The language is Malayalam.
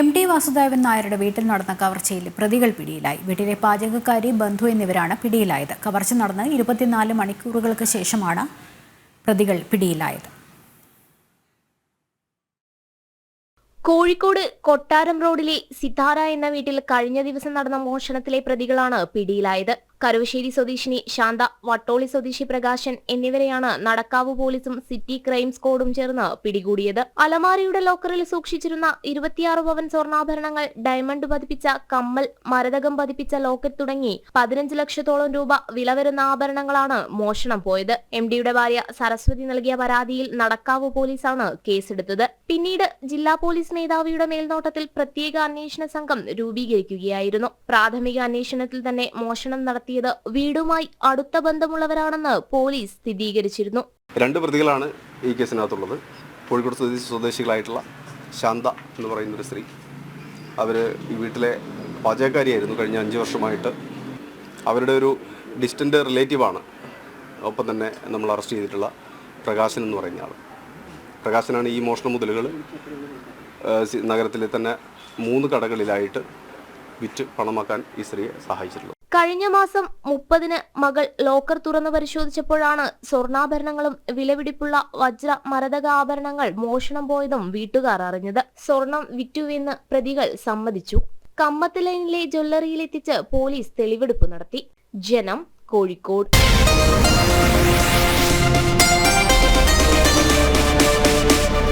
എം ടി വാസുദേവൻ നായരുടെ വീട്ടിൽ നടന്ന കവർച്ചയിൽ പ്രതികൾ പിടിയിലായി. വീട്ടിലെ പാചകക്കാരി ബന്ധു എന്നിവരാണ് പിടിയിലായത്. കവർച്ച നടന്ന് ഇരുപത്തിനാല് മണിക്കൂറുകൾക്ക് ശേഷമാണ് പ്രതികൾ പിടിയിലായത്. കോഴിക്കോട് കൊട്ടാരം റോഡിലെ സിതാര എന്ന വീട്ടിൽ കഴിഞ്ഞ ദിവസം നടന്ന മോഷണത്തിലെ പ്രതികളാണ് പിടിയിലായത്. കരുവശ്ശേരി സ്വദേശിനി ശാന്ത വട്ടോളി സ്വദേശി പ്രകാശൻ എന്നിവരെയാണ് നടക്കാവ് പോലീസും സിറ്റി ക്രൈം സ്ക്വാഡും ചേർന്ന് പിടികൂടിയത്. അലമാരയുടെ ലോക്കറിൽ സൂക്ഷിച്ചിരുന്ന ഇരുപത്തിയാറ് പവൻ സ്വർണാഭരണങ്ങൾ ഡയമണ്ട് പതിപ്പിച്ച കമ്മൽ മരതകം പതിപ്പിച്ച ലോക്കറ്റ് തുടങ്ങി പതിനഞ്ച് ലക്ഷത്തോളം രൂപ വില വരുന്ന ആഭരണങ്ങളാണ് മോഷണം പോയത്. എം ഡിയുടെ ഭാര്യ സരസ്വതി നൽകിയ പരാതിയിൽ നടക്കാവ് പോലീസാണ് കേസെടുത്തത്. പിന്നീട് ജില്ലാ പോലീസ് മേധാവിയുടെ മേൽനോട്ടത്തിൽ പ്രത്യേക അന്വേഷണ സംഘം രൂപീകരിക്കുകയായിരുന്നു. പ്രാഥമിക അന്വേഷണത്തിൽ തന്നെ മോഷണം നടത്തിയത് വീടുമായി അടുത്ത ബന്ധമുള്ളവരാണെന്ന് പോലീസ് സ്ഥിരീകരിച്ചിരുന്നു. രണ്ട് പ്രതികളാണ് ഈ കേസിനകത്തുള്ളത്. കോഴിക്കോട് സ്വദേശി സ്വദേശികളായിട്ടുള്ള ശാന്ത എന്ന് പറയുന്ന ഒരു സ്ത്രീ. അവർ ഈ വീട്ടിലെ പാചകക്കാരിയായിരുന്നു കഴിഞ്ഞ അഞ്ച് വർഷമായിട്ട്. അവരുടെ ഒരു ഡിസ്റ്റന്റ് റിലേറ്റീവാണ്. ഒപ്പം തന്നെ നമ്മൾ അറസ്റ്റ് ചെയ്തിട്ടുള്ള പ്രകാശൻ എന്ന് പറയുന്ന ആൾ പ്രകാശനാണ് ഈ മോഷണ മുതലുകൾ നഗരത്തിലെ തന്നെ മൂന്ന് കടകളിലായിട്ട് വിറ്റ് പണമാക്കാൻ ഈ സ്ത്രീയെ സഹായിച്ചിട്ടുള്ളത്. കഴിഞ്ഞ മാസം മുപ്പതിന് മകൾ ലോക്കർ തുറന്നു പരിശോധിച്ചപ്പോഴാണ് സ്വർണാഭരണങ്ങളും വിലപിടിപ്പുള്ള വജ്ര മരതക ആഭരണങ്ങൾ മോഷണം പോയതും വീട്ടുകാർ അറിഞ്ഞത്. സ്വർണം വിറ്റുവെന്ന് പ്രതികൾ സമ്മതിച്ചു. കമ്മത്ത് ലൈനിലെ ജ്വല്ലറിയിലെത്തിച്ച് പോലീസ് തെളിവെടുപ്പ് നടത്തി. ജനം കോഴിക്കോട്.